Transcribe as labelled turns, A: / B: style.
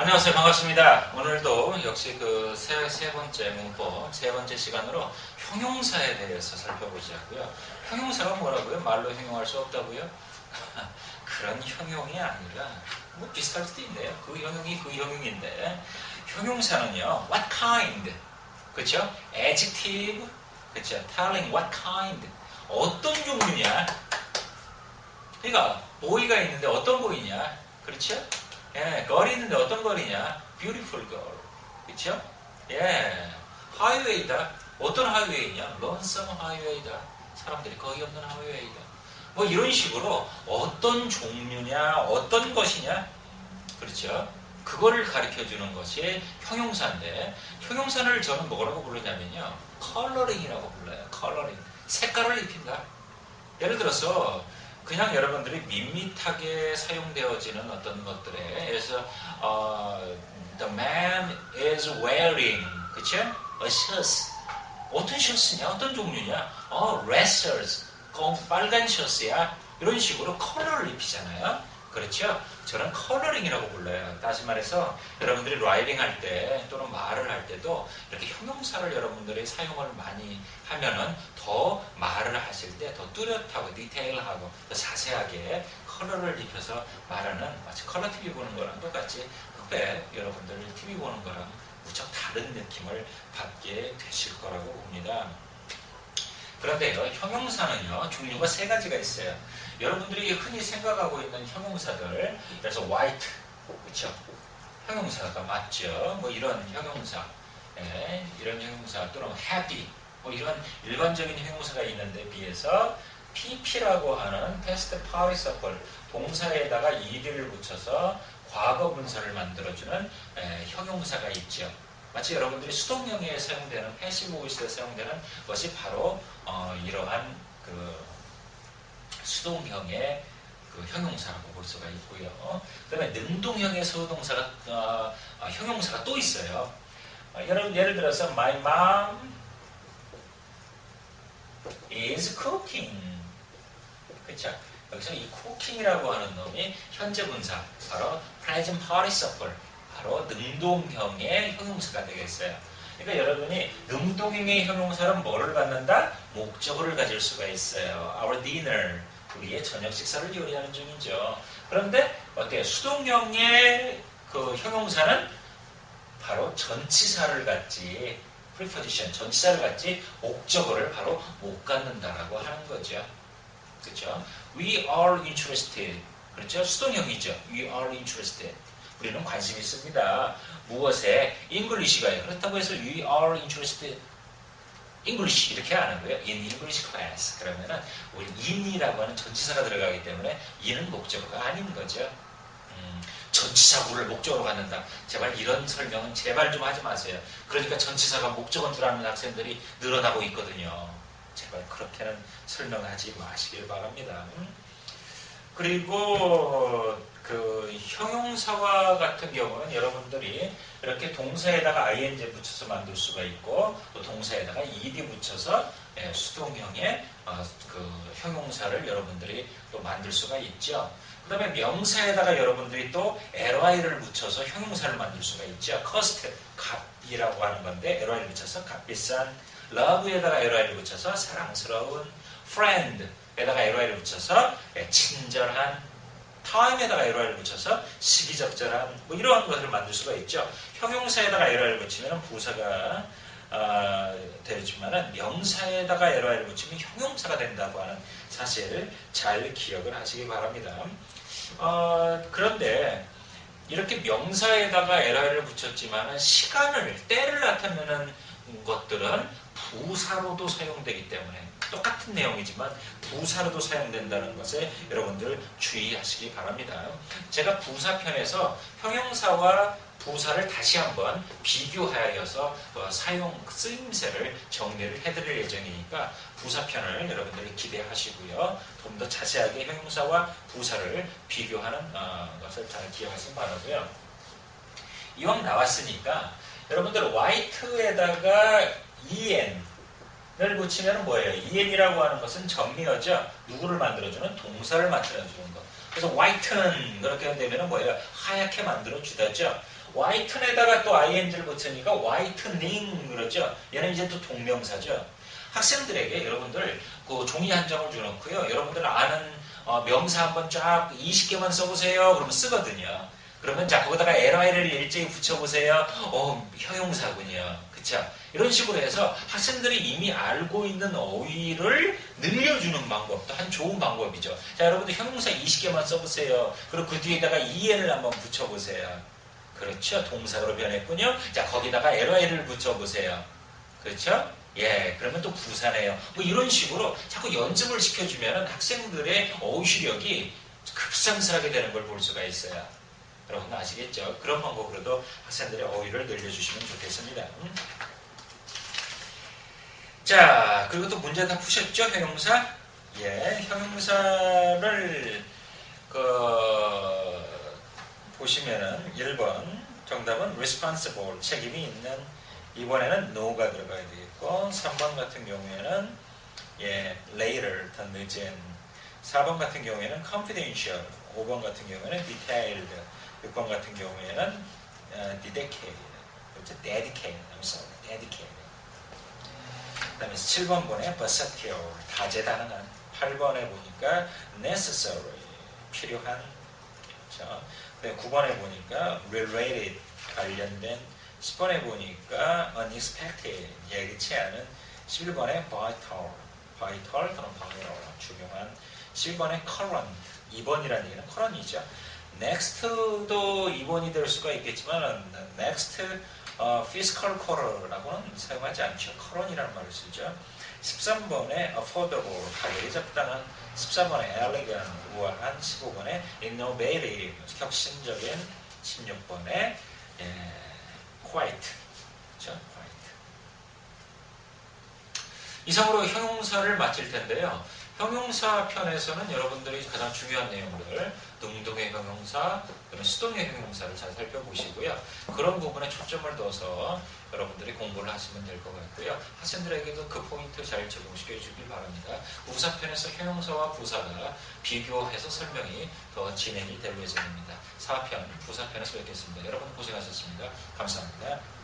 A: 안녕하세요. 반갑습니다. 오늘도 역시 그 세, 세 번째 문법, 세 번째 시간으로 형용사에 대해서 살펴보자고요. 형용사가 뭐라고요? 말로 형용할 수 없다고요? 그런 형용이 아니라 뭐 비슷할 수도 있네요. 그 형용이 그 형용인데 형용사는요. what kind 그렇죠? adjective 그렇죠? telling what kind 어떤 종류냐 그러니까 보이가 있는데 어떤 보이냐 그렇죠? 예, 거리 있는데 어떤 거리냐? beautiful girl. 그쵸? 예. 하이웨이다. 어떤 하이웨이냐? 런섬 하이웨이다. 사람들이 거의 없는 하이웨이다. 뭐 이런 식으로 어떤 종류냐, 어떤 것이냐? 그렇죠? 그거를 가르쳐 주는 것이 형용사인데, 형용사를 저는 뭐라고 부르냐면요. 컬러링이라고 불러요. 컬러링. 색깔을 입힌다. 예를 들어서, 그냥 여러분들이 밋밋하게 사용되어지는 어떤 것들에 그래서 어, the man is wearing 그쵸? a shirt 어떤 셔츠냐? 어떤 종류냐? 어, red shirts 빨간 셔츠야 이런 식으로 컬러를 입히잖아요 그렇죠? 저는 컬러링이라고 불러요. 다시 말해서 여러분들이 라이딩 할 때 또는 말을 할 때도 이렇게 형용사를 여러분들이 사용을 많이 하면은 더 말을 하실 때 더 뚜렷하고 디테일하고 더 자세하게 컬러를 입혀서 말하는 마치 컬러 TV 보는 거랑 똑같이 흑백 여러분들 TV 보는 거랑 무척 다른 느낌을 받게 되실 거라고 봅니다. 그런데요, 형용사는요, 종류가 세 가지가 있어요. 여러분들이 흔히 생각하고 있는 형용사들, 그래서 white, 그쵸? 형용사가 맞죠? 뭐 이런 형용사, 예, 이런 형용사, 또는 happy, 뭐 이런 일반적인 형용사가 있는데 비해서 pp라고 하는 past participle, 동사에다가 ed를 붙여서 과거 분사를 만들어주는 예, 형용사가 있죠. 마치 여러분들이 수동형에 사용되는 패시브 보이스에 사용되는 것이 바로 어, 이러한 그 수동형의 그 형용사라고 볼 수가 있고요. 그 다음에 능동형의 소동사가 어, 어, 형용사가 또 있어요. 어, 예를, 예를 들어서 my mom is cooking. 그렇죠? 여기서 이 cooking이라고 하는 놈이 현재 분사 바로 present participle 바로 능동형의 형용사가 되겠어요. 그러니까 여러분이 능동형의 형용사는 뭐를 갖는다? 목적어를 가질 수가 있어요. Our dinner. 우리의 저녁 식사를 요리하는 중이죠. 그런데 어때요? 수동형의 그 형용사는 바로 전치사를 갖지 preposition, 전치사를 갖지 목적어를 바로 못 갖는다라고 하는 거죠. 그렇죠? We are interested. 그렇죠? 수동형이죠. We are interested. 우리는 관심 있습니다. 무엇에? 잉글리시가요. 그렇다고 해서 we are interested English 이렇게 안 하고요. in English class. 그러면은 우리 in이라고 하는 전치사가 들어가기 때문에 in은 목적어가 아닌 거죠. 음, 전치사구를 목적으로 갖는다. 제발 이런 설명은 제발 좀 하지 마세요. 그러니까 전치사가 목적어인 줄 아는 학생들이 늘어나고 있거든요. 제발 그렇게는 설명하지 마시길 바랍니다. 음? 그리고 그 형용사와 같은 경우는 여러분들이 이렇게 동사에다가 ing 붙여서 만들 수가 있고 또 동사에다가 ed 붙여서 예, 수동형의 어, 그 형용사를 여러분들이 또 만들 수가 있죠. 그 다음에 명사에다가 여러분들이 또 ly를 붙여서 형용사를 만들 수가 있죠. cost, 값이라고 하는 건데 ly를 붙여서 값비싼 love에다가 ly를 붙여서 사랑스러운 friend 에다가 ly를 붙여서 예, 친절한 time에다가 ly를 붙여서 시기적절한 뭐 이러한 것을 만들 수가 있죠. 형용사에다가 ly를 붙이면 부사가 어, 되지만은 명사에다가 ly를 붙이면 형용사가 된다고 하는 사실 잘 기억을 하시기 바랍니다. 어, 그런데 이렇게 명사에다가 ly를 붙였지만은 시간을 때를 나타내는 것들은 부사로도 사용되기 때문에 똑같은 내용이지만 부사로도 사용된다는 것에 여러분들 주의하시기 바랍니다. 제가 부사편에서 형용사와 부사를 다시 한번 비교하여서 어, 사용 쓰임새를 정리를 해드릴 예정이니까 부사편을 여러분들이 기대하시고요. 좀 더 자세하게 형용사와 부사를 비교하는 어, 것을 잘 기억하시기 바라고요. 이왕 나왔으니까 여러분들 white에다가 en 을 붙이면 뭐예요? en이라고 하는 것은 정리어죠. 누구를 만들어주는? 동사를 만들어주는 것. 그래서 whiten 그렇게 되면 뭐예요? 하얗게 만들어주다죠. whiten에다가 또 ing를 붙으니까 whitening 그러죠. 얘는 이제 또 동명사죠. 학생들에게 여러분들 그 종이 한 장을 주놓고요. 여러분들 아는 어, 명사 한번 쫙 20개만 써보세요. 그러면 쓰거든요. 그러면 자 거기다가 li를 일제히 붙여보세요. 어 형용사군요. 그쵸? 이런 식으로 해서 학생들이 이미 알고 있는 어휘를 늘려주는 방법도 한 좋은 방법이죠. 자 여러분들 형용사 20개만 써보세요. 그리고 그 뒤에다가 el을 한번 붙여보세요. 그렇죠. 동사로 변했군요. 자 거기다가 li를 붙여보세요. 그렇죠? 예, 그러면 또 부사네요. 뭐 이런 식으로 자꾸 연습을 시켜주면 학생들의 어휘 실력이 급상승하게 되는 걸 볼 수가 있어요. 여러분 아시겠죠? 그런 방법으로도 학생들의 어휘를 늘려주시면 좋겠습니다. 음? 자, 그리고 또 문제 다 푸셨죠? 형용사? 예, 형용사를 그 보시면은 1번 정답은 responsible 책임이 있는 이번에는 no가 들어가야 되겠고 3번 같은 경우에는 예, later 더 늦은 4번 같은 경우에는 confidential 5번 같은 경우에는 detailed 6번 같은 경우에는 어, dedicated 그렇죠? dedicated I'm sorry dedicated 그 다음에 7번 번에 versatile 다재다능한 8번에 보니까 necessary 필요한 그렇죠? 네, 9번에 보니까 related 관련된 10번에 보니까 unexpected 예기치 않은 11번에 vital vital 또는 vital 중요한 11번에 current 2번이라는 얘기는 current이죠. next도 2번이 될 수가 있겠지만 next 어, fiscal quarter라고는 사용하지 않죠. current이라는 말을 쓰죠. 13번에 affordable 가격이 적당한 14번에 elegant 우아한 15번에 innovative 혁신적인 16번에 예, quiet 그렇죠? quiet 이상으로 형용사를 마칠 텐데요. 형용사 편에서는 여러분들이 가장 중요한 내용들 능동의 형용사, 그리고 수동의 형용사를 잘 살펴보시고요. 그런 부분에 초점을 둬서 여러분들이 공부를 하시면 될 것 같고요. 학생들에게도 그 포인트 잘 적용시켜 주길 바랍니다. 우사편에서 형용사와 부사가 비교해서 설명이 더 진행이 될 예정입니다. 4편, 부사편에서 뵙겠습니다. 여러분 고생하셨습니다. 감사합니다.